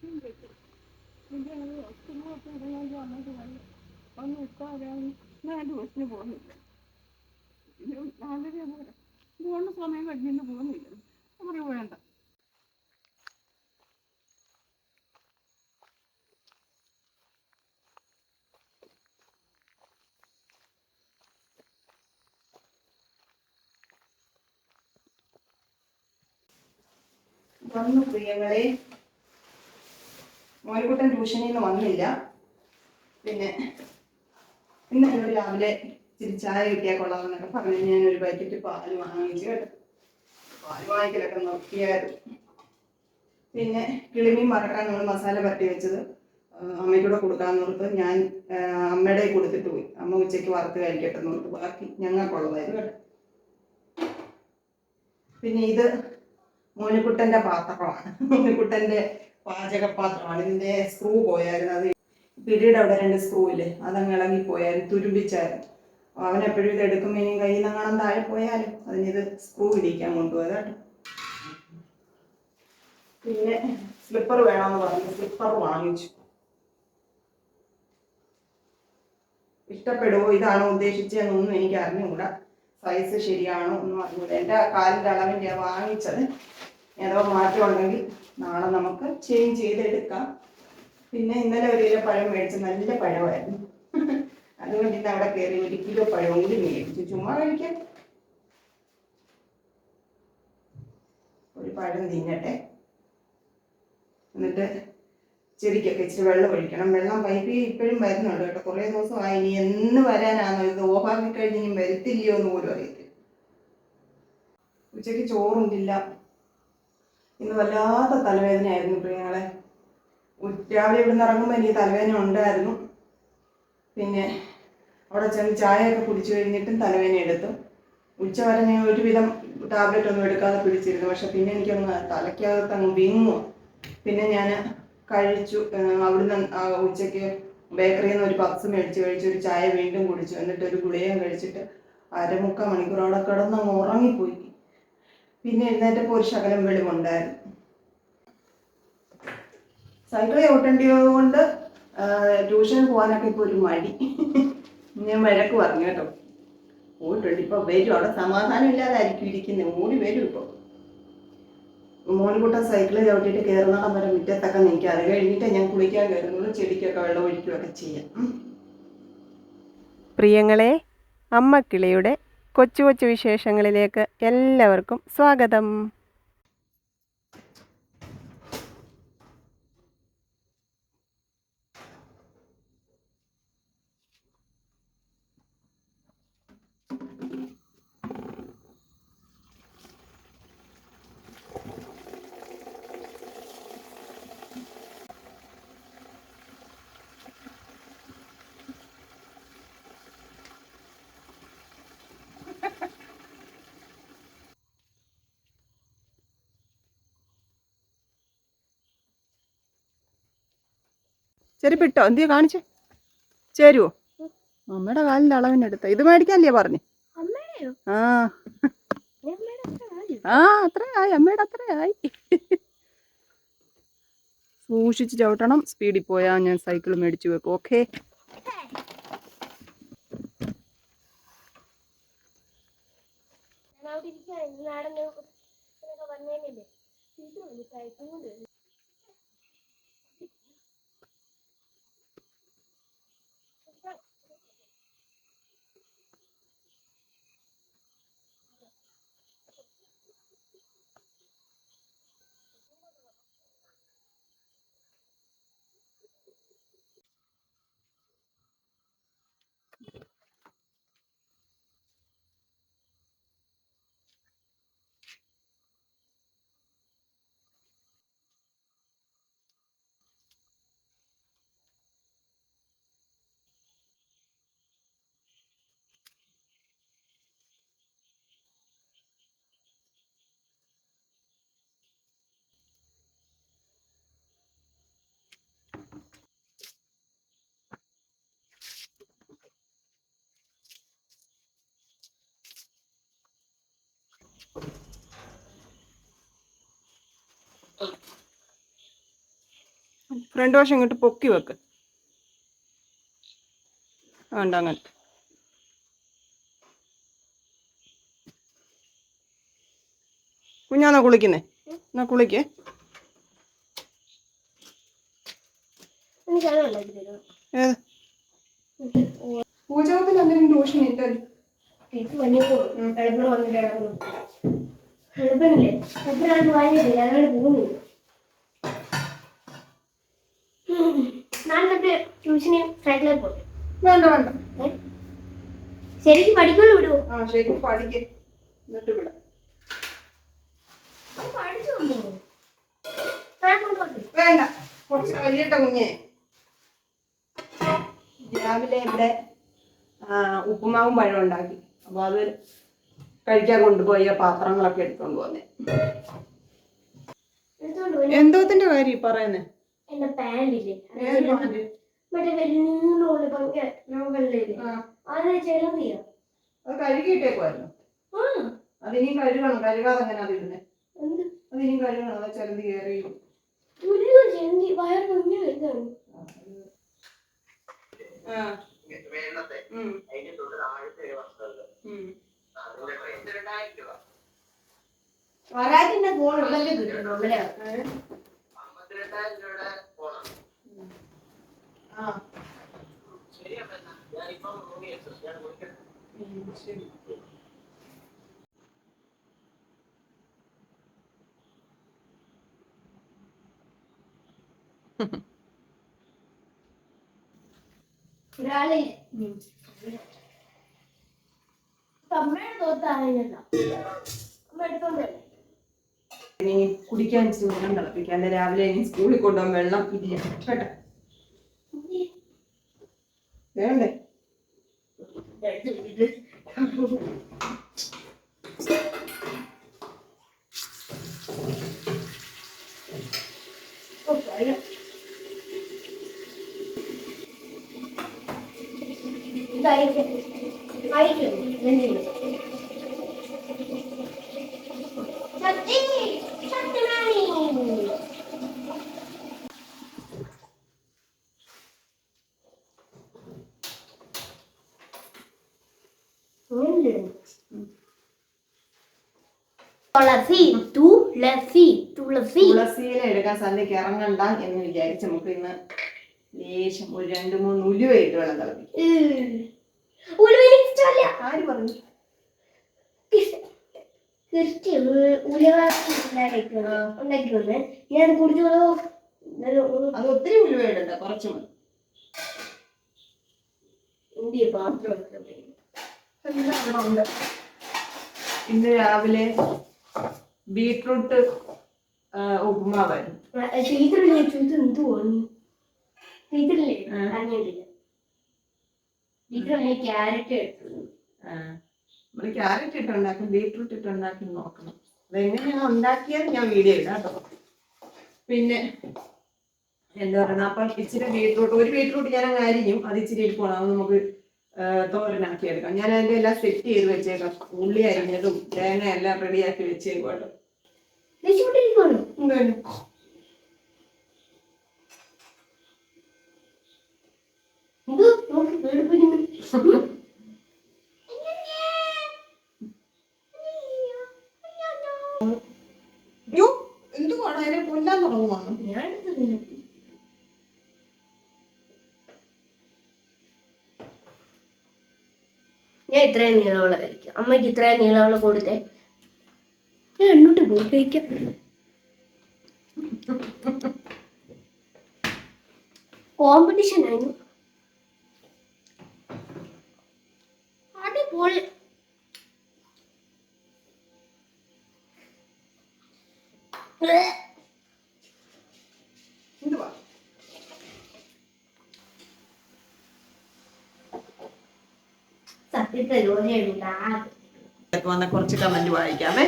പിന്നെ ഹോസ്പിറ്റലിലൊക്കെ ഇടണമെങ്കിൽ വന്നിട്ട് വന്നു ഒന്നും ഇക്കാതെ ഞാൻ ബസ്സിന് പോകുന്നില്ല ഇത് നാലര പോലെ ഇതുകൊണ്ട് സമയം വന്നു പ്രിയങ്ങളെ മോനിക്കുട്ടൻ ട്യൂഷനിൽ നിന്ന് വന്നില്ല. പിന്നെ ഇന്ന് എന്നോട് രാവിലെ ഇച്ചിരി ചായ കിട്ടിയാൽ കൊള്ളാമെന്നൊക്കെ പറഞ്ഞു ഞാൻ ഒരു പാക്കറ്റ് പാൽ വാങ്ങിച്ചു കേട്ടോ. പാൽ വാങ്ങിക്കലൊക്കെ നോക്കിയായിരുന്നു പിന്നെ കിളിമീൻ മറക്കാൻ നമ്മൾ മസാല പരട്ടി വെച്ചത്. അമ്മയ്ക്കൂടെ കൊടുക്കാമെന്ന് ഓർത്ത് ഞാൻ അമ്മയുടെ കൊടുത്തിട്ട് പോയി. അമ്മ ഉച്ചയ്ക്ക് വറുത്ത് കഴിക്കട്ടെ എന്ന് ഓർത്ത് ബാക്കി ഞങ്ങൾക്കുള്ളതായിരുന്നു കേട്ടോ. പിന്നെ ഇത് മോനിക്കുട്ടന്റെ പാത്രമാണ്. മോനിക്കുട്ടന്റെ പാചകപാത്രമാണ് ഇതിന്റെ സ്ക്രൂ പോയായിരുന്നു. അത് പിടിയുടെ അവിടെ രണ്ട് സ്ക്രൂ ഇല്ലേ? അതങ്ങ് ഇളകി പോയായിരുന്നു തുരുമ്പിച്ചായിരുന്നു അവൻ എപ്പോഴും ഇത് എടുക്കുമ്പോൾ കയ്യിൽ നിന്ന് കാണാൻ താഴെ പോയാലും അതിനിത് സ്ക്രൂ ഇടിക്കാൻ കൊണ്ടുപോയത് കേട്ടോ. പിന്നെ സ്ലിപ്പർ വേണമെന്ന് പറഞ്ഞു. സ്ലിപ്പർ വാങ്ങിച്ചു. ഇഷ്ടപ്പെടുമോ ഇതാണോ ഉദ്ദേശിച്ചതെന്നൊന്നും എനിക്ക് അറിഞ്ഞുകൂടാ. സൈസ് ശരിയാണോ ഒന്നും അറിഞ്ഞൂടാ എന്റെ കാലിന്റെ അളവിന്റെ വാങ്ങിച്ചത് ഏതോ മാറ്റം ഉണ്ടെങ്കിൽ നാളെ നമുക്ക് ചേഞ്ച് ചെയ്തെടുക്കാം. പിന്നെ ഇന്നലെ ഒരു കിലോ പഴം മേടിച്ച് നല്ല പഴമായിരുന്നു. അതുകൊണ്ട് ഇന്ന് അവിടെ കയറി ഒരു കിലോ പഴവും കൂടി മേടിച്ചു. ചുമ്മാ കഴിക്കാം. ഒരു പഴം തിന്നട്ടെ. എന്നിട്ട് ചെടിക്കൊക്കെ ഇച്ചിരി വെള്ളം ഒഴിക്കണം. വെള്ളം പൈപ്പിൽ ഇപ്പോഴും വരുന്നുണ്ട് കേട്ടോ. കുറേ ദിവസമായി ഇനി എന്ന് വരാനാണോ ഇത് ഓഫാക്കി കഴിഞ്ഞ് ഇനി വരുത്തില്ലയോ എന്ന് പോലും അറിയത്തില്ല. ഉച്ചയ്ക്ക് ചോറുണ്ടില്ല. ഇന്ന് വല്ലാത്ത തലവേദനയായിരുന്നു പ്രിയങ്ങളെ. രാവിലെ ഇവിടുന്ന് ഇറങ്ങുമ്പോൾ എനിക്ക് തലവേദന ഉണ്ടായിരുന്നു. പിന്നെ അവിടെ ചെന്ന് ചായയൊക്കെ കുടിച്ചു കഴിഞ്ഞിട്ടും തലവേദന എടുത്തു. ഉച്ച വരെ ഞാൻ ഒരുവിധം ടാബ്ലറ്റ് ഒന്നും എടുക്കാതെ പിടിച്ചിരുന്നു. പക്ഷെ പിന്നെ എനിക്കൊന്ന് തലയ്ക്കകത്ത് അങ്ങ് വിങ്ങു പിന്നെ ഞാൻ കഴിച്ചു. അവിടുന്ന് ഉച്ചയ്ക്ക് ബേക്കറിയിൽ നിന്ന് ഒരു പപ്സ് മേടിച്ച് കഴിച്ചു ഒരു ചായ വീണ്ടും കുടിച്ചു. എന്നിട്ട് ഒരു ഗുളികയും കഴിച്ചിട്ട് അരമുക്കാൽ മണിക്കൂർ അവിടെ കിടന്ന് ഉറങ്ങിപ്പോയി. പിന്നെ എഴുന്നേറ്റപ്പോൾ ഒരു ശകലം വെളിവുണ്ടായിരുന്നു. സൈക്കിൾ ചവിട്ടേണ്ടത് കൊണ്ട് ട്യൂഷന് പോകാനൊക്കെ ഇപ്പോൾ ഒരു മടി. ഞാൻ വഴക്ക് പറഞ്ഞു കേട്ടോ. പോയിട്ടുണ്ട് ഇപ്പോൾ വരും. അവിടെ സമാധാനം ഇല്ലാതായിരിക്കും ഇരിക്കുന്നത് ഓടി വരും ഇപ്പോൾ മോനുകുട്ടൻ സൈക്കിളിൽ ചവിട്ടിയിട്ട് കയറുന്നിടം വരെ മുറ്റത്തൊക്കെ നിൽക്കുക. അത് കഴിഞ്ഞിട്ട് ഞാൻ കുളിക്കാൻ കയറുന്നുള്ളൂ ചെടിക്കൊക്കെ വെള്ളം ഒഴിക്കുകയൊക്കെ ചെയ്യാം. പ്രിയങ്ങളെ അമ്മക്കിളിയുടെ കൊച്ചു കൊച്ചു വിശേഷങ്ങളിലേക്ക് എല്ലാവർക്കും സ്വാഗതം. ചെരുപ്പിട്ടോ? എന്തിയോ കാണിച്ചേ? ചേരുവോ? അമ്മയുടെ കാലിന്റെ അളവിനെടുത്ത ഇത് മേടിക്കാനല്ലേ പറഞ്ഞു? ആ. അത്ര ആയി ആ അത്രയായി അമ്മയുടെ അത്രയായി സൂക്ഷിച്ച് ചവിട്ടണം. സ്പീഡിൽ പോയാൽ ഞാൻ സൈക്കിൾ മേടിച്ചു വെക്കും. ഓക്കെ. നടന്ന് വന്നേനില്ലേ ഫ്രണ്ട് വശം ഇങ്ങോട്ട് പൊക്കി വെക്ക്. വേണ്ട അങ്ങനെ കുഞ്ഞാന്നാ കുളിക്കുന്നേ? എന്നാ കുളിക്കേ? ഏത്? പൂജാവത്തിന് എന്തെങ്കിലും ട്യൂഷൻ ഇല്ലല്ലോ വന്നിട്ട് പോകുന്നില്ല ഞാൻ മറ്റേ ട്യൂഷന് സൈക്കിളിൽ പോകും വേണ്ട വേണ്ട. ശരിക്കും പഠിക്കുള്ളൂ വിടുവോ ആ ശരിക്കും പഠിക്കേ. എന്നിട്ട് വിടാം? വേണ്ട. കുറച്ച് കഴിയട്ടെ കുഞ്ഞെ. രാവിലെ ഇവിടെ ഉപ്പുമാവും പഴം ഉണ്ടാക്കി. അപ്പോൾ അത് കഴിക്കാൻ കൊണ്ടുപോയ പാത്രങ്ങളൊക്കെ എടുത്തോണ്ട് പോന്നെ. എന്തോത്തിന്റെ കാര്യം പറയുന്നേ? മറ്റേ വലിയ ഭയങ്കര നോവലില്ലേ ആ, അത് ചെലവിയാ അത് കഴുകിയിട്ടേക്കുമായിരുന്നു ആ. അതിനിയും കഴുകണം. കഴുകാതെ അങ്ങനെ അതിരുന്നേ എന്ത്? അതിനിയും കഴുകണം. അതാ ചിലത് കയറി ചെന്തി വയർ കുഞ്ഞു വരുന്നതാണ്. വരാതിന്റെ ഫോൺ ഉള്ളല്ലേ കിട്ടുന്നു അല്ലേ ആ ഉം, ശരി ഒരാളെ അമ്മയുടെ തോത്തായില്ല അമ്മ എടുത്തോണ്ട് വരാം. ഇനി കുടിക്കാൻ ഇച്ചിരി തിളപ്പിക്കാൻ. രാവിലെ ഇനി സ്കൂളിൽ കൊണ്ടുപോകാൻ വെള്ളം ഇല്ല. കേട്ടോ വേണ്ടേ എടുത്ത് വെച്ചിട്ട്. ഓ, പറയാം. ഇതായിരിക്കും. ആയിരിക്കും. സന്ധ്യക്ക് ഇറങ്ങണ്ട എന്ന് വിചാരിച്ച് നമുക്ക് ഇന്ന് ലേശം ഒരു രണ്ട് മൂന്ന് ഉലുവായിട്ട് വെള്ളം തിളപ്പിക്കും. ആര് പറഞ്ഞു? ഞാൻ കുടിച്ചോളൂ അത് ഒത്തിരി ഉലുവ ഇടണ്ട കുറച്ച് മതി. ഇന്ന് രാവിലെ ബീട്രൂട്ട് ആ, ഉപ്പുമാവായിരുന്നു ടീച്ചറില്ലേ ചോദിച്ചു എന്ത് തോന്നി ടീച്ചറില്ലേ. അറിഞ്ഞിട്ടില്ല. ടീച്ചറിനെ ക്യാരറ്റ് എടുത്തു നമ്മൾ ക്യാരറ്റ് ഇട്ട് ഉണ്ടാക്കും ബീട്രൂട്ട് ഇട്ട് ഉണ്ടാക്കി നോക്കണം അതെങ്ങനെയാണ് ഉണ്ടാക്കിയാൽ ഞാൻ വീഡിയോ ഇടാം കേട്ടോ. പിന്നെ എന്താ പറയുക അപ്പം ഇച്ചിരി ബീട്രൂട്ട് ഒരു ബീട്രൂട്ട് ഞാൻ അങ്ങ് അരിഞ്ഞു അത് ഇച്ചിരി ഇരിക്കണം അത് നമുക്ക് തോരനാക്കി എടുക്കാം. ഞാൻ അതിന്റെ എല്ലാം സെറ്റ് ചെയ്ത് വെച്ചേക്കാം. ഉള്ളി അരിഞ്ഞതും തേങ്ങ എല്ലാം റെഡിയാക്കി വെച്ചേക്കും കേട്ടോ എന്തുവാണ് അതിനെ കൊല്ലാൻ തുടങ്ങുവാണ്. ഞാൻ തിന്നു ഞാൻ ഇത്രയും നീളമുള്ള കഴിക്കും അമ്മയ്ക്ക് ഇത്രയും നീളമുള്ള കൊടുത്തേ ഞാൻ എന്നോട്ട് പോയി കഴിക്കാം കോമ്പറ്റീഷൻ ആയിരുന്നു. അടിപൊളി. സത്യത്തെ ജോലിയുണ്ട് ഇതൊക്കെ വന്ന കുറച്ച് കമന്റ് വായിക്കാമേ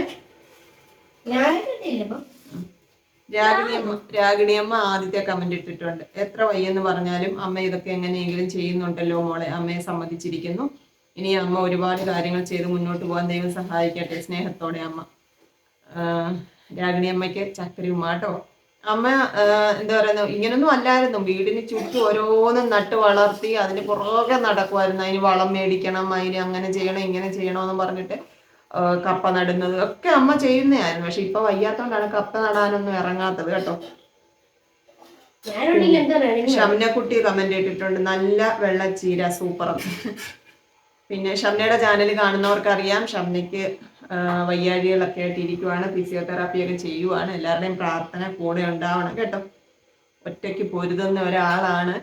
രാഗിണിയമ്മ രാഗിണിയമ്മ ആദ്യത്തെ കമന്റ് ഇട്ടിട്ടുണ്ട്. എത്ര വയ്യെന്ന് പറഞ്ഞാലും അമ്മ ഇതൊക്കെ എങ്ങനെയെങ്കിലും ചെയ്യുന്നുണ്ടല്ലോ മോളെ അമ്മയെ സമ്മതിച്ചിരിക്കുന്നു. ഇനി അമ്മ ഒരുപാട് കാര്യങ്ങൾ ചെയ്ത് മുന്നോട്ട് പോകാൻ ദൈവം സഹായിക്കട്ടെ സ്നേഹത്തോടെ അമ്മ. രാഗിണി അമ്മയ്ക്ക് ചക്കരയും മാട്ടോ. അമ്മ എന്താ പറയുന്നത് ഇങ്ങനൊന്നും അല്ലായിരുന്നു. വീടിന് ചുറ്റും ഓരോന്നും നട്ട് വളർത്തി അതിന് പുറകെ നടക്കുമായിരുന്നു അതിന് വളം മേടിക്കണം അതിന് അങ്ങനെ ചെയ്യണം ഇങ്ങനെ ചെയ്യണമെന്ന് പറഞ്ഞിട്ട് കപ്പ നടുന്നത്. ഒക്കെ അമ്മ ചെയ്യുന്നതായിരുന്നു. പക്ഷെ ഇപ്പൊ വയ്യാത്തോണ്ടാണ് കപ്പ നടാനൊന്നും ഇറങ്ങാത്തത് കേട്ടോ. ഷംനക്കുട്ടി കമന്റ് ഇട്ടിട്ടുണ്ട്. നല്ല വെള്ളച്ചീര സൂപ്പർ പിന്നെ ഷംനയുടെ ചാനൽ കാണുന്നവർക്ക് അറിയാം ഷംനയ്ക്ക് വയ്യാഴികളൊക്കെ ആയിട്ട് ഇരിക്കുവാണ് ഫിസിയോതെറാപ്പി ഒക്കെ ചെയ്യുവാണ്. എല്ലാവരുടെയും പ്രാർത്ഥന കൂടെ ഉണ്ടാവണം കേട്ടോ. ഒറ്റയ്ക്ക് പൊരുതുന്ന ഒരാളാണ്.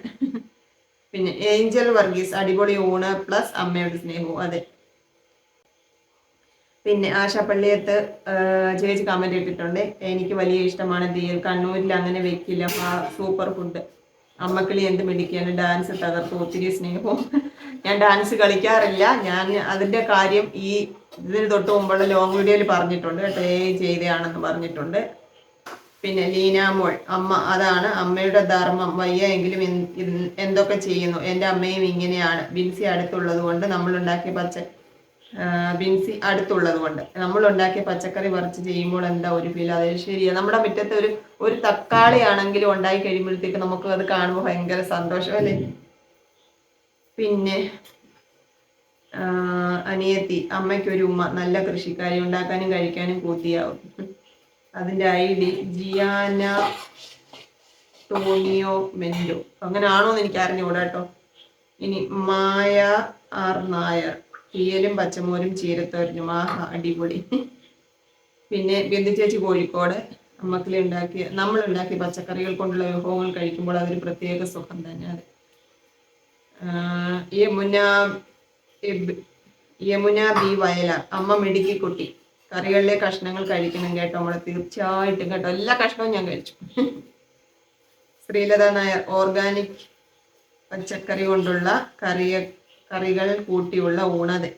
പിന്നെ ഏഞ്ചൽ വർഗീസ് അടിപൊളി ഊണ് പ്ലസ് അമ്മയുടെ സ്നേഹവും അതെ. പിന്നെ ആശാപ്പള്ളിയത്ത് ചേച്ചി കമന്റ് ഇട്ടിട്ടുണ്ട്. എനിക്ക് വലിയ ഇഷ്ടമാണ് തീയൽ കണ്ണൂരിൽ അങ്ങനെ വെക്കില്ല. ആ സൂപ്പർ ഫുഡ് അമ്മക്കിളി എന്ത് മിടിക്കാണ് ഡാൻസ് തകർത്ത് ഒത്തിരി സ്നേഹവും. ഞാൻ ഡാൻസ് കളിക്കാറില്ല. ഞാൻ അതിന്റെ കാര്യം ഈ ഇതിന് തൊട്ട് മുമ്പുള്ള ലോങ് വീഡിയോയിൽ പറഞ്ഞിട്ടുണ്ട് കേട്ടോ. ഏ ചെയ്തയാണെന്ന് പറഞ്ഞിട്ടുണ്ട്. പിന്നെ ലീനാമോൾ അമ്മ അതാണ് അമ്മയുടെ ധർമ്മം. വയ്യ എങ്കിലും എന്തൊക്കെ ചെയ്യുന്നു? എന്റെ അമ്മയും ഇങ്ങനെയാണ്. ബിൻസി അടുത്തുള്ളത് കൊണ്ട് നമ്മൾ ഉണ്ടാക്കിയ പച്ച ബിൻസി അടുത്തുള്ളത് കൊണ്ട്. നമ്മൾ ഉണ്ടാക്കിയ പച്ചക്കറി പറിച്ച് ചെയ്യുമ്പോൾ എന്താ ഒരു ഫീൽ അത് ശരിയാ. നമ്മുടെ മുറ്റത്ത് ഒരു ഒരു തക്കാളി ആണെങ്കിലും ഉണ്ടായി കഴിയുമ്പോഴത്തേക്ക് നമുക്ക് അത് കാണുമ്പോൾ ഭയങ്കര സന്തോഷം അല്ലേ? പിന്നെ അനിയത്തി അമ്മയ്ക്ക് ഒരു ഉമ്മ. നല്ല കൃഷിക്കാരി. ഉണ്ടാക്കാനും കഴിക്കാനും കൂത്തിയാവും അതിന്റെ ഐ ഡി ജിയാന ടോണിയോ മെൻഡോ അങ്ങനെ ആണോന്ന് എനിക്ക് അറിഞ്ഞുകൂടാ കേട്ടോ ഇനി മായ ആർ നായർ. തീയലും പച്ചമോരും ചീരത്തോരനും. ആഹാ അടിപൊളി. പിന്നെ ബിന്ദു ചേച്ചി കോഴിക്കോട്. അമ്മക്കിളി ഉണ്ടാക്കിയ നമ്മൾ ഉണ്ടാക്കിയ പച്ചക്കറികൾ കൊണ്ടുള്ള വിഭവങ്ങൾ കഴിക്കുമ്പോൾ അതൊരു പ്രത്യേക സുഖം തന്നെയാണ് യമുന യമുന ബി വയല. അമ്മ മിടുക്കി കുട്ടി. കറികളിലെ കഷ്ണങ്ങൾ കഴിക്കണം കേട്ടോ നമ്മളെ തീർച്ചയായിട്ടും കേട്ടോ. എല്ലാ കഷ്ണവും ഞാൻ കഴിച്ചു. ശ്രീലത നായർ ഓർഗാനിക് പച്ചക്കറി കൊണ്ടുള്ള കറിയ കറികൾ കൂട്ടിയുള്ള ഊണത്.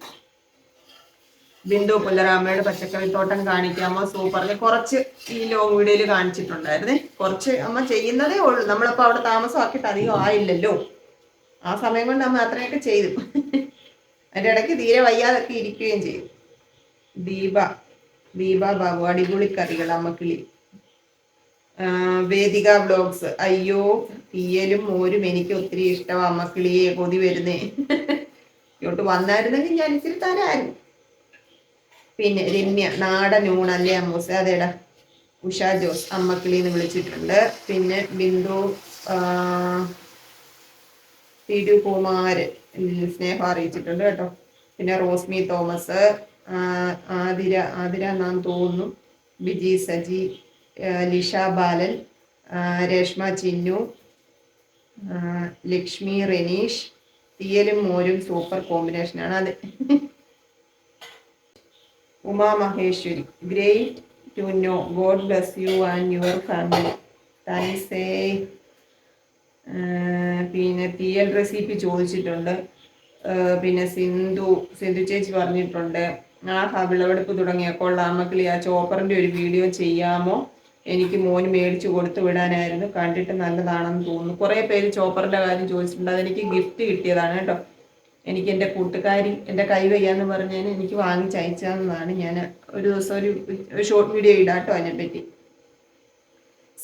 ബിന്ദു പുല്ലരാമയുടെ പച്ചക്കറിത്തോട്ടം കാണിക്കാമോ സൂപ്പറിൽ കുറച്ച് ഈ ലോങ് വീഡിയോയിൽ കാണിച്ചിട്ടുണ്ടായിരുന്നേ. കുറച്ച് അമ്മ ചെയ്യുന്നതേ ഉള്ളൂ. നമ്മളിപ്പോൾ അവിടെ താമസമാക്കിയിട്ട് അധികം ആയില്ലല്ലോ. ആ സമയം കൊണ്ട് അമ്മ അത്രയൊക്കെ ചെയ്തു. അതിന്റെ ഇടയ്ക്ക് തീരെ വയ്യാതൊക്കെ ഇരിക്കുകയും ചെയ്തു. ദീപ ദീപ ബാബു അടിപൊളി കറികൾ അമ്മക്കിളി. വേദിക വ്ലോഗ്സ്. അയ്യോ തീയലും മോരും എനിക്ക് ഒത്തിരി ഇഷ്ടമാണ് അമ്മക്കിളിയെ കൊതി വരുന്നേ. ഇങ്ങോട്ട് വന്നായിരുന്നെങ്കിൽ ഞാൻ ഇച്ചിരി തരായിരുന്നു പിന്നെ രമ്യ നാടൻ ഊണല്ലേ അമ്മൂസ്? അതേടാ. ഉഷ ജോസ് അമ്മക്കിളി എന്ന് വിളിച്ചിട്ടുണ്ട്. പിന്നെ ബിന്ദു തിരുകുമാരൻ സ്നേഹം അറിയിച്ചിട്ടുണ്ട് കേട്ടോ. പിന്നെ റോസ്മി തോമസ് ആതിര ആതിര നാം തോന്നുന്നു. ബിജി സജി ലിഷ ബാലൻ രേഷ്മ ചിന്നു ലക്ഷ്മി റെനീഷ് തീയലും മോരും സൂപ്പർ കോമ്പിനേഷനാണ് അതെ. Uma Maheshwari great to know. God bless you and your family. Thanks പിന്നെ തീയൽ റെസിപ്പി ചോദിച്ചിട്ടുണ്ട്. പിന്നെ സിന്ധു സിന്ധു ചേച്ചി പറഞ്ഞിട്ടുണ്ട്. ആ വിളവെടുപ്പ് തുടങ്ങിയ കൊള്ളാമക്കിളി ആ ചോപ്പറിന്റെ ഒരു വീഡിയോ ചെയ്യാമോ? എനിക്ക് മോന് മേടിച്ചു കൊടുത്തു വിടാനായിരുന്നു. കണ്ടിട്ട് നല്ലതാണെന്ന് തോന്നുന്നു. കുറേ പേര് ചോപ്പറിന്റെ കാര്യം ചോദിച്ചിട്ടുണ്ട്. അതെനിക്ക് ഗിഫ്റ്റ് കിട്ടിയതാണ് കേട്ടോ. എനിക്ക് എന്റെ കൂട്ടുകാരി എന്റെ കൈ വയ്യാന്ന് പറഞ്ഞതിന് എനിക്ക് വാങ്ങിച്ച് അയച്ചതെന്നാണ് ഞാൻ ഒരു ദിവസം ഒരു ഷോർട്ട് വീഡിയോ ഇടാം കേട്ടോ അതിനെപ്പറ്റി.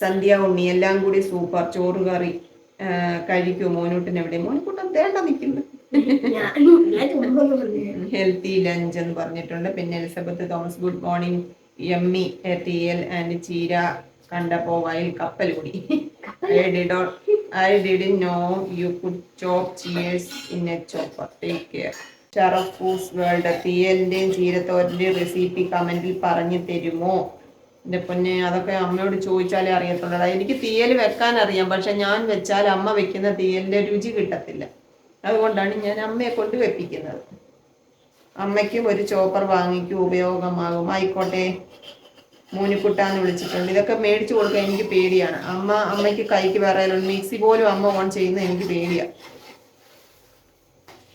സന്ധ്യ ഉണ്ണി എല്ലാം കൂടി സൂപ്പർ ചോറ് കറി കഴിക്കും മോനൂട്ടിന് എവിടെ മോനൂട്ടൻ തേണ്ട നിൽക്കുന്നു. ഹെൽത്തി ലഞ്ച് എന്ന് പറഞ്ഞിട്ടുണ്ട്. പിന്നെ Elizabeth Thomas good morning Emmy theeyal and ചീര കണ്ട വയൽ കപ്പൽ കൂടി. I did know you could chop cheers in a chopper take care Sharaf ഫൂസ് world തീയലിന്റെയും ചീരത്തോരന്റെയും റെസിപ്പി കമന്റിൽ പറഞ്ഞു തരുമോ? എന്റെ പൊന്നെ അതൊക്കെ അമ്മയോട് ചോദിച്ചാലേ അറിയത്തുള്ളൂ. എനിക്ക് തീയൽ വെക്കാൻ അറിയാം. പക്ഷെ ഞാൻ വെച്ചാൽ അമ്മ വെക്കുന്ന തീയലിന്റെ രുചി കിട്ടത്തില്ല. അതുകൊണ്ടാണ് ഞാൻ അമ്മയെ കൊണ്ട് വെപ്പിക്കുന്നത്. അമ്മയ്ക്കും ഒരു ചോപ്പർ വാങ്ങിക്കും ഉപയോഗമാകും. ആയിക്കോട്ടെ. മൂനിക്കുട്ടാന്ന് വിളിച്ചിട്ടുണ്ട്. ഇതൊക്കെ മേടിച്ചു കൊടുക്കാൻ എനിക്ക് പേടിയാണ്. അമ്മ അമ്മയ്ക്ക് കൈക്ക് വിറയലുണ്ട് മിക്സി പോലും അമ്മ ഓൺ ചെയ്യുന്ന എനിക്ക് പേടിയാണ്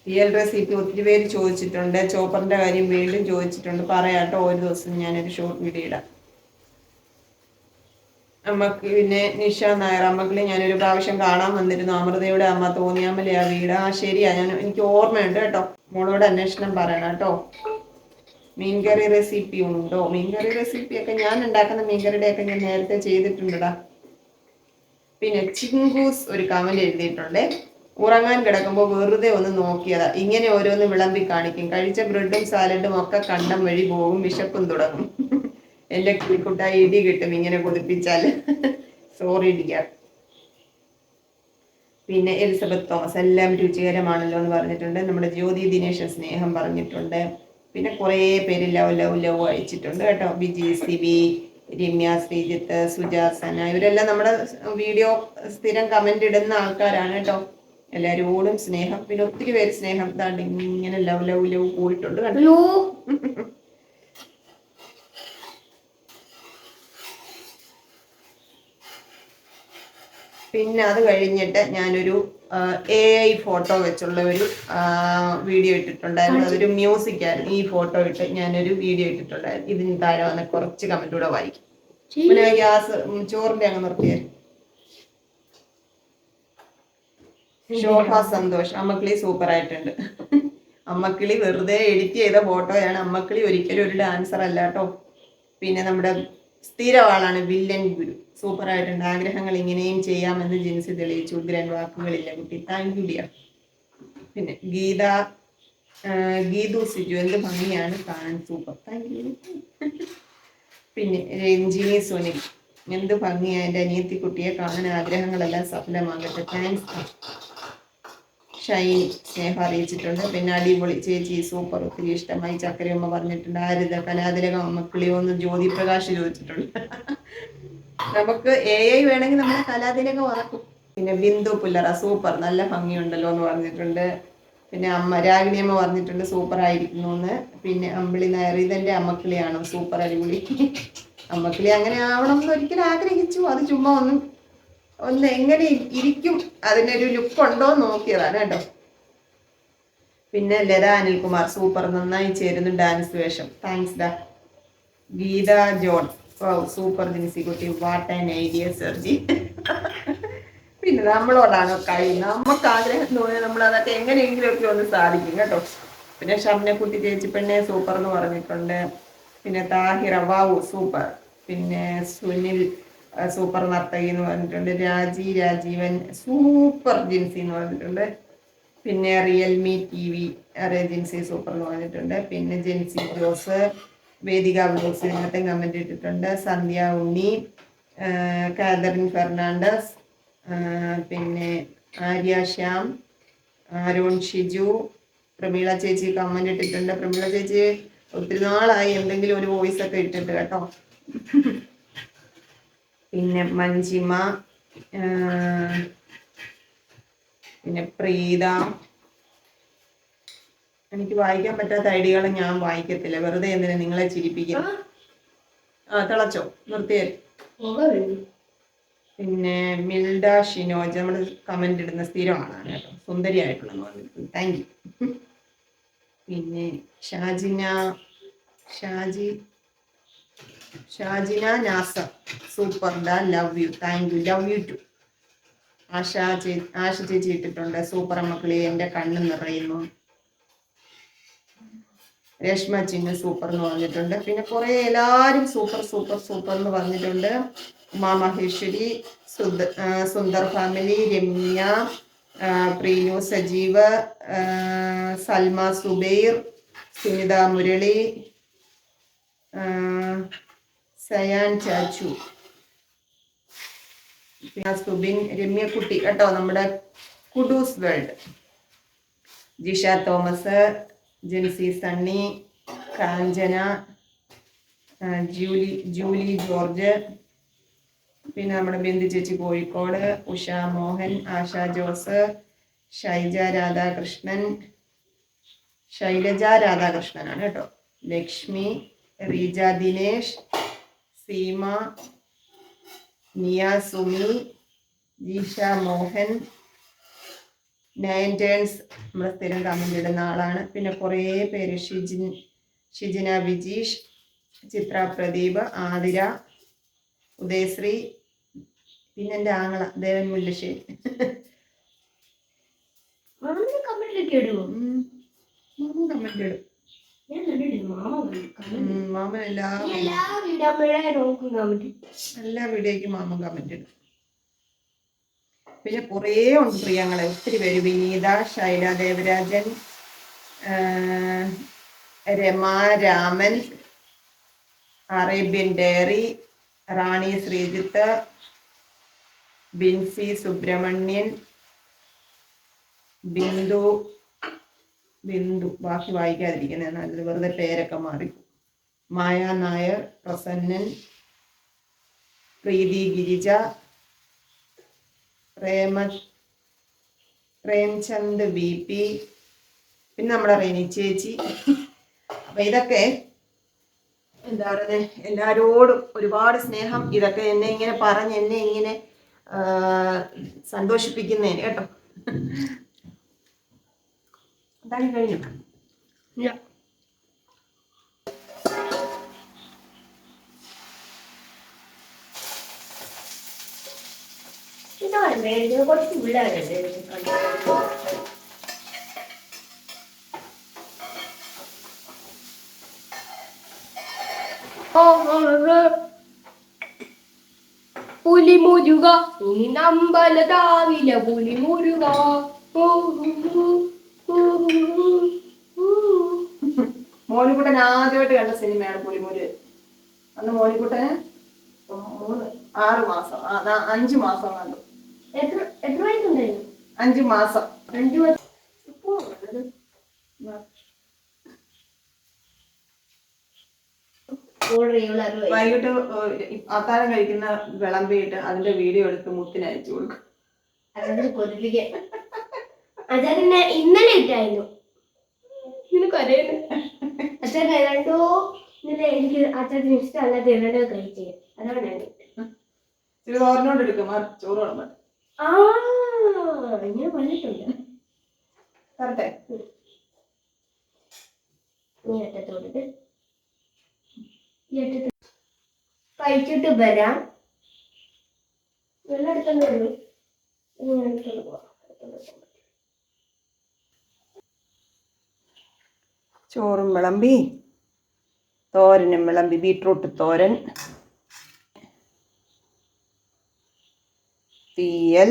റിയൽ റെസിപ്പി ഒത്തിരി പേര് ചോദിച്ചിട്ടുണ്ട്. ചോപ്പറിന്റെ കാര്യം വീണ്ടും ചോദിച്ചിട്ടുണ്ട്. പറയാട്ടോ ഒരു ദിവസം ഞാനൊരു ഷോർട്ട് വീഡിയോ ഇടാം. അമ്മയ്ക്ക് പിന്നെ നിഷ നായർ അമ്മക്കിളി ഞാനൊരു പ്രാവശ്യം കാണാൻ വന്നിരുന്നു. അമൃതയുടെ അമ്മ തോന്നിയാമല്ലേ ആ വീട് ആ ശരിയാ ഞാൻ എനിക്ക് ഓർമ്മയുണ്ട് കേട്ടോ. മോളോട് അന്വേഷണം പറയണം കേട്ടോ. മീൻകറി റെസിപ്പി ഉണ്ടോ? മീൻകറി റെസിപ്പി ഒക്കെ ഞാൻ ഉണ്ടാക്കുന്ന മീൻകറിയുടെ ഒക്കെ ഞാൻ നേരത്തെ ചെയ്തിട്ടുണ്ടടാ. പിന്നെ ചിങ്കൂസ് ഒരു കമന്റ് എഴുതിയിട്ടുണ്ട്. ഉറങ്ങാൻ കിടക്കുമ്പോൾ വെറുതെ ഒന്ന് നോക്കിയതാ ഇങ്ങനെ ഓരോന്ന് വിളമ്പി കാണിക്കും. കഴിച്ച ബ്രെഡും സാലഡും ഒക്കെ കണ്ടം വഴി പോകും വിശപ്പും തുടങ്ങും. എന്റെ കുട്ട ഇടി കിട്ടും ഇങ്ങനെ കൊതിപ്പിച്ചാൽ സോറി ഡിയർ പിന്നെ എലിസബത്ത് തോമസ് എല്ലാം രുചികരമാണല്ലോ എന്ന് പറഞ്ഞിട്ടുണ്ട്. നമ്മുടെ ജ്യോതി ദിനേശൻ സ്നേഹം പറഞ്ഞിട്ടുണ്ട്. പിന്നെ കുറേ പേര് ലവ് ലവ് ലവ് അയച്ചിട്ടുണ്ട് കേട്ടോ. ബിജി സിബി രമ്യ ശ്രീജിത്ത് സുജാസന ഇവരെല്ലാം നമ്മുടെ വീഡിയോ സ്ഥിരം കമന്റ് ഇടുന്ന ആൾക്കാരാണ് കേട്ടോ. എല്ലാവരോടും സ്നേഹം പിന്നെ ഒത്തിരി പേര് സ്നേഹം. ഇങ്ങനെ ലവ് ലവ് ലവ് പോയിട്ടുണ്ട് കണ്ടോ പിന്നെ അത് കഴിഞ്ഞിട്ട് ഞാനൊരു എ ഐ ഫോട്ടോ വെച്ചുള്ള ഒരു വീഡിയോ ഇട്ടിട്ടുണ്ടായിരുന്നു. അതൊരു മ്യൂസിക് ആയിരുന്നു. ഈ ഫോട്ടോ ഇട്ട് ഞാനൊരു വീഡിയോ ഇട്ടിട്ടുണ്ടായിരുന്നു. ഇതിന് താഴെ വന്ന കുറച്ച് കമന്റ് കൂടെ വായിക്കും. പിന്നെ ഗ്യാസ് ചോറിന്റെ അങ്ങ് നിർത്തിയേ. ശോഭ സന്തോഷ്. അമ്മക്കിളി സൂപ്പർ ആയിട്ടുണ്ട് അമ്മക്കിളി വെറുതെ എഡിറ്റ് ചെയ്ത ഫോട്ടോയാണ്. അമ്മക്കിളി ഒരിക്കലും ഒരു ഡാൻസർ അല്ല കേട്ടോ പിന്നെ നമ്മുടെ സ്ഥിരം ആളാണ് വില്ലൻ ഗുരു. സൂപ്പറായിട്ടുണ്ട്. ആഗ്രഹങ്ങൾ ഇങ്ങനെയും ചെയ്യാമെന്ന് ജിൻസി തെളിയിച്ചു. ഉഗ്രൻ വാക്കുകളില്ല കുട്ടി. താങ്ക് യു ഡിയർ പിന്നെ ഗീത ഗീതു സിജു. എന്ത് ഭംഗിയാണ് കാണാൻ സൂപ്പർ താങ്ക് യു പിന്നെ രഞ്ജിനി സുനിൽ. എന്ത് ഭംഗിയാണ് എന്റെ അനിയത്തി കുട്ടിയെ കാണാൻ ആഗ്രഹങ്ങളെല്ലാം സഫലമാകട്ടെ. താങ്ക്സ് ഷൈനി സ്നേഹം അറിയിച്ചിട്ടുണ്ട്. പിന്നെ അടിപൊളി ചേച്ചി സൂപ്പർ ഒത്തിരി ഇഷ്ടമായി. ചക്കരയമ്മ പറഞ്ഞിട്ടുണ്ട് ആരിത കലാതിലകം ജ്യോതി പ്രകാശ് ചോദിച്ചിട്ടുണ്ട്. നമുക്ക് എ ഐ വേണമെങ്കിൽ നമ്മളെ കലാതിലകം ഉറക്കും പിന്നെ ബിന്ദു പുല്ലറ സൂപ്പർ നല്ല ഭംഗിയുണ്ടല്ലോ എന്ന് പറഞ്ഞിട്ടുണ്ട്. പിന്നെ അമ്മ രാഗിണി അമ്മ പറഞ്ഞിട്ടുണ്ട് സൂപ്പർ ആയിരിക്കുന്നു എന്ന് പിന്നെ അമ്പിളി നായർ ഇതെന്റെ അമ്മക്കിളിയാണോ സൂപ്പർ അടിപൊളി. അമ്മക്കിളി അങ്ങനെ ആവണം എന്ന് ഒരിക്കലും ആഗ്രഹിച്ചു. അത് ചുമ്മാ ഒന്ന് ഒന്ന് എങ്ങനെ ഇരിക്കും അതിനൊരു ലുക്ക് ഉണ്ടോ നോക്കിയതാണ് കേട്ടോ. പിന്നെ ലത അനിൽകുമാർ സൂപ്പർ നന്നായി ചേരുന്നു ഡാൻസ് വേഷം. താങ്ക്സ് ഡാ. ഗീത ജോൺ. സൂപ്പർ ജിൻസി കുട്ടി. വാട്ട് ആൻ ഐഡിയ സർജി പിന്നെ നമ്മളോടാണ് കൈ. നമുക്ക് ആഗ്രഹം തോന്നിയാൽ നമ്മൾ അതൊക്കെ എങ്ങനെയെങ്കിലുമൊക്കെ ഒന്ന് സാധിക്കും കേട്ടോ. പിന്നെ ഷംനക്കുട്ടി ചേച്ചി പെണ്ണെ സൂപ്പർ എന്ന് പറഞ്ഞിട്ടുണ്ട്. പിന്നെ താഹിറ വാവു സൂപ്പർ. പിന്നെ സുനിൽ സൂപ്പർ നർത്തകി എന്ന് പറഞ്ഞിട്ടുണ്ട്. രാജി രാജീവൻ സൂപ്പർ ജിൻസി എന്ന് പറഞ്ഞിട്ടുണ്ട്. പിന്നെ Realme T V Jincy super എന്ന് പറഞ്ഞിട്ടുണ്ട്. പിന്നെ ജെൻസി ജോസ് വേദിക ബ്ലോഗ്സ് ഇന്നത്തെ കമന്റ് ഇട്ടിട്ടുണ്ട്. സന്ധ്യ ഉണ്ണി കാതറിൻ ഫെർണാണ്ടസ് പിന്നെ ആര്യ ശ്യാം അരുൺ ഷിജു പ്രമീള ചേച്ചി കമന്റ് ഇട്ടിട്ടുണ്ട്. പ്രമീള ചേച്ചി ഒത്തിരി നാളായി. എന്തെങ്കിലും ഒരു വോയിസ് ഒക്കെ ഇട്ടിട്ട് കേട്ടോ. പിന്നെ മഞ്ജിമ പിന്നെ പ്രീത. എനിക്ക് വായിക്കാൻ പറ്റാത്ത ഐഡിയകൾ ഞാൻ വായിക്കത്തില്ല. വെറുതെ എന്തിനാ നിങ്ങളെ ചിരിപ്പിക്കും ആ. തിളച്ചോ. നിർത്തിയേ. പിന്നെ മിൽഡ ഷിനോജ് നമ്മൾ കമന്റ് ഇടുന്ന സ്ഥിരമാണ്. കേട്ടോ. സുന്ദരിയായിട്ടുള്ള താങ്ക് യു പിന്നെ ഷാജിന ഷാജി ഷാജിന നാസർ. സൂപ്പർ ഡാ love you thank you love you too Asha ചേ ആശ ചേച്ചി ഇട്ടിട്ടുണ്ട്. സൂപ്പർ മക്കളെ. എന്റെ കണ്ണ് നിറയുന്നു. രേഷ്മ ചിന്നു സൂപ്പർ എന്ന് പറഞ്ഞിട്ടുണ്ട്. പിന്നെ കുറെ എല്ലാവരും സൂപ്പർ സൂപ്പർ സൂപ്പർ എന്ന് പറഞ്ഞിട്ടുണ്ട്. ഉമാ മഹേശ്വരി സുന്ദർ ഫാമിലി രമ്യ പ്രീനു സജീവ് സൽമ സുബൈർ സുനിത മുരളി സയാൻ ചാച്ചു. സുബിൻ രമ്യക്കുട്ടി കേട്ടോ നമ്മുടെ Kudus world. Jisha Thomas Jincy Sunny Kanchana Julie Julie George പിന്നെ നമ്മുടെ ബിന്ദു ചേച്ചി കോഴിക്കോട് ഉഷ മോഹൻ ആശ ജോസ് ഷൈജ രാധാകൃഷ്ണൻ ശൈലജ രാധാകൃഷ്ണനാണ് കേട്ടോ. ലക്ഷ്മി റീജ ദിനേഷ് സീമ നിയ സുമി ജീഷ മോഹൻ നയൻ ടേൺസ് നമ്മുടെ സ്ഥിരം കമന്റ് ഇടുന്ന ആളാണ്. പിന്നെ കുറേ പേര് ഷിജിൻ ഷിജിന വിജീഷ് ചിത്ര പ്രദീപ് ആതിര ഉദയശ്രീ പിന്നെ എന്റെ ആങ്ങള ദേവൻ മുല്ലശ്ശേരി. ഉം. മാമൻ ഇടും. മാമൻ എല്ലാ എല്ലാ വീഡിയോയ്ക്കും മാമൻ കമന്റ് ഇടും. പിന്നെ കുറേ ഉണ്ട് പ്രിയങ്ങളെ. ഒത്തിരി പേര്. വിനീത ശൈല ദേവരാജൻ രമ രാമൻ അറേബ്യൻ ഡയറി റാണി ശ്രീജിത്ത് ബിൻസി സുബ്രഹ്മണ്യൻ ബിന്ദു ബിന്ദു ബാക്കി വായിക്കാതിരിക്കുന്നത് നല്ലത് വെറുതെ പേരൊക്കെ മാറി. മായ നായർ പ്രസന്നൻ പ്രീതി ഗിരിജ പ്രേമ പ്രേംചന്ദ് ബി പി പിന്നെ നമ്മുടെ റെനി ചേച്ചി. അപ്പൊ ഇതൊക്കെ എന്താ പറയുന്നത് എല്ലാരോടും ഒരുപാട് സ്നേഹം. ഇതൊക്കെ എന്നെ ഇങ്ങനെ പറഞ്ഞ് എന്നെ ഇങ്ങനെ സന്തോഷിപ്പിക്കുന്നതിന് കേട്ടോ. ഉണ്ടാക്കി കഴിഞ്ഞു. ഇതാണ് വേണ്ടത് കുറച്ച് പിള്ളേരുണ്ട് പുലിമുരുക ഇനി നമ്പലതാവില പുലിമുരുക ഊ. മോനിക്കുട്ടൻ ആദ്യമായിട്ട് കണ്ട സിനിമയാണ് പുലിമുര്. അന്ന് മോനിക്കുട്ടന് മൂന്ന് ആറ് മാസം. അഞ്ചു മാസം കണ്ടു. എത്ര അഞ്ചു വയസ്സുണ്ടായിരുന്നു? അഞ്ച് മാസം. അഞ്ചു ഇപ്പോ വൈകിട്ട് അത്താഴം കഴിക്കുന്ന വിളമ്പിയിട്ട് അതിന്റെ വീഡിയോ എടുത്ത് മുത്തിന് അയച്ചു കൊടുക്കും. അച്ഛനെ ഇന്നലെ ഇട്ടായിരുന്നു. അച്ഛൻ രണ്ടോ ഇന്നലെ എനിക്ക് അച്ഛന് ഇഷ്ടമല്ലാത്ത രണ്ടോ കഴിച്ചത് അതുകൊണ്ടാണ് എടുക്കും ചോറ് ആ ഞാൻ പറഞ്ഞിട്ടുണ്ട്. തരട്ടെ. നീ അറ്റത്തോട്ട് ഈ അറ്റത്ത് കഴിച്ചിട്ട് വരാം. വെള്ളം എടുത്തോണ്ട് വരൂ. ഇനി എടുത്തോണ്ട് പോവാം. എടുത്തോണ്ട് പോകാൻ ചോറും വിളമ്പി തോരനും വിളമ്പി ബീട്രൂട്ട് തോരൻ തീയൽ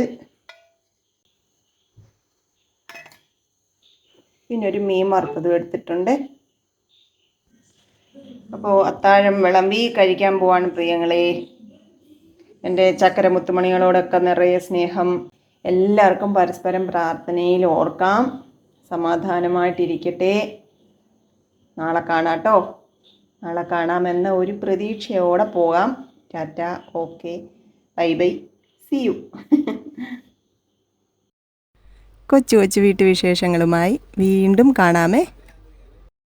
പിന്നെ ഒരു മീൻ വറുത്തതും എടുത്തിട്ടുണ്ട്. അപ്പോൾ അത്താഴം വിളമ്പി കഴിക്കാൻ പോവാണ് പ്രിയങ്ങളെ. എന്റെ ചക്കര മുത്തുമണികളോടൊക്കെ നിറയെ സ്നേഹം. എല്ലാവർക്കും പരസ്പരം പ്രാർത്ഥനയിൽ ഓർക്കാം. സമാധാനമായിട്ടിരിക്കട്ടെ. നാളെ കാണാട്ടോ നാളെ കാണാമെന്ന ഒരു പ്രതീക്ഷയോടെ പോകാം. Ta-ta okay. Bye bye. See you. കൊച്ചു കൊച്ചു വീട്ടുവിശേഷങ്ങളുമായി വീണ്ടും കാണാമേ.